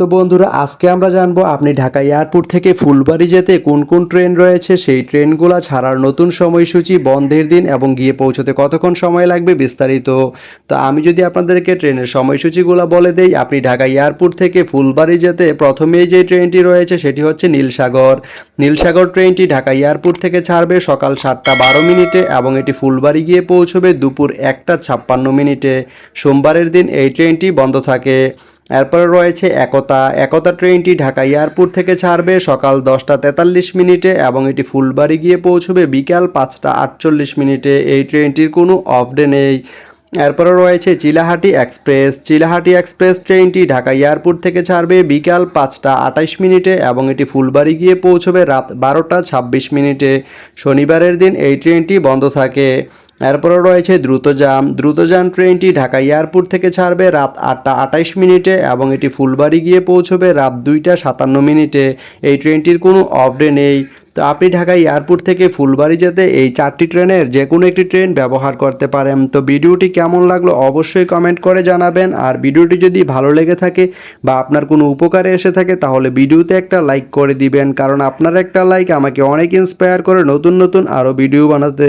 তো বন্ধুরা, আজকে আমরা জানব আপনি ঢাকা এয়ারপোর্ট থেকে ফুলবাড়ি যেতে কোন কোন ট্রেন রয়েছে? সেই ট্রেনগুলো ছাড়ার নতুন সময়সূচি, বন্ধের দিন এবং গিয়ে পৌঁছতে কতক্ষণ সময় লাগবে বিস্তারিত? তো আমি যদি আপনাদেরকে ট্রেনের সময়সূচিগুলো বলে দেই, আপনি ঢাকা এয়ারপোর্ট থেকে ফুলবাড়ি যেতে প্রথমেই যে ট্রেনটি রয়েছে সেটি হচ্ছে নীলসাগর। নীলসাগর ট্রেনটি ঢাকা এয়ারপোর্ট থেকে ছাড়বে সকাল সাতটা বারো মিনিটে এবং এটি ফুলবাড়ি গিয়ে পৌঁছবে দুপুর একটা ছাপ্পান্ন মিনিটে। সোমবারের দিন এই ট্রেনটি বন্ধ থাকে। এরপরে রয়েছে একতা। একতা ট্রেনটি ঢাকা এয়ারপোর্ট থেকে ছাড়বে সকাল দশটা তেতাল্লিশ মিনিটে এবং এটি ফুলবাড়ি গিয়ে পৌঁছবে বিকাল পাঁচটা আটচল্লিশ মিনিটে। এই ট্রেনটির কোনো অফ ডে নেই। এরপরে রয়েছে চিলাহাটি এক্সপ্রেস। চিলাহাটি এক্সপ্রেস ট্রেনটি ঢাকা এয়ারপোর্ট থেকে ছাড়বে বিকাল পাঁচটা আটাইশ মিনিটে এবং এটি ফুলবাড়ি গিয়ে পৌঁছবে রাত বারোটা ছাব্বিশ মিনিটে। শনিবারের দিন এই ট্রেনটি বন্ধ থাকে। এরপরে রয়েছে দ্রুতযান। দ্রুতযান ট্রেনটি ঢাকা এয়ারপোর্ট থেকে ছাড়বে রাত আটটা আটাইশ মিনিটে এবং এটি ফুলবাড়ি গিয়ে পৌঁছবে রাত দুইটা সাতান্ন মিনিটে। এই ট্রেনটির কোনো অফ ডে নেই। তো আপনি ঢাকা এয়ারপোর্ট থেকে ফুলবাড়ি যেতে এই চারটি ট্রেনের যে কোনো একটি ট্রেন ব্যবহার করতে পারেন। তো ভিডিওটি কেমন লাগল অবশ্যই কমেন্ট করে জানাবেন। আর ভিডিওটি যদি ভালো লেগে থাকে বা আপনার কোনো উপকারে এসে থাকে তাহলে ভিডিওতে একটা লাইক করে দিবেন। কারণ আপনার একটা লাইক আমাকে অনেক ইন্সপায়ার করে নতুন নতুন আরও ভিডিও বানাতে।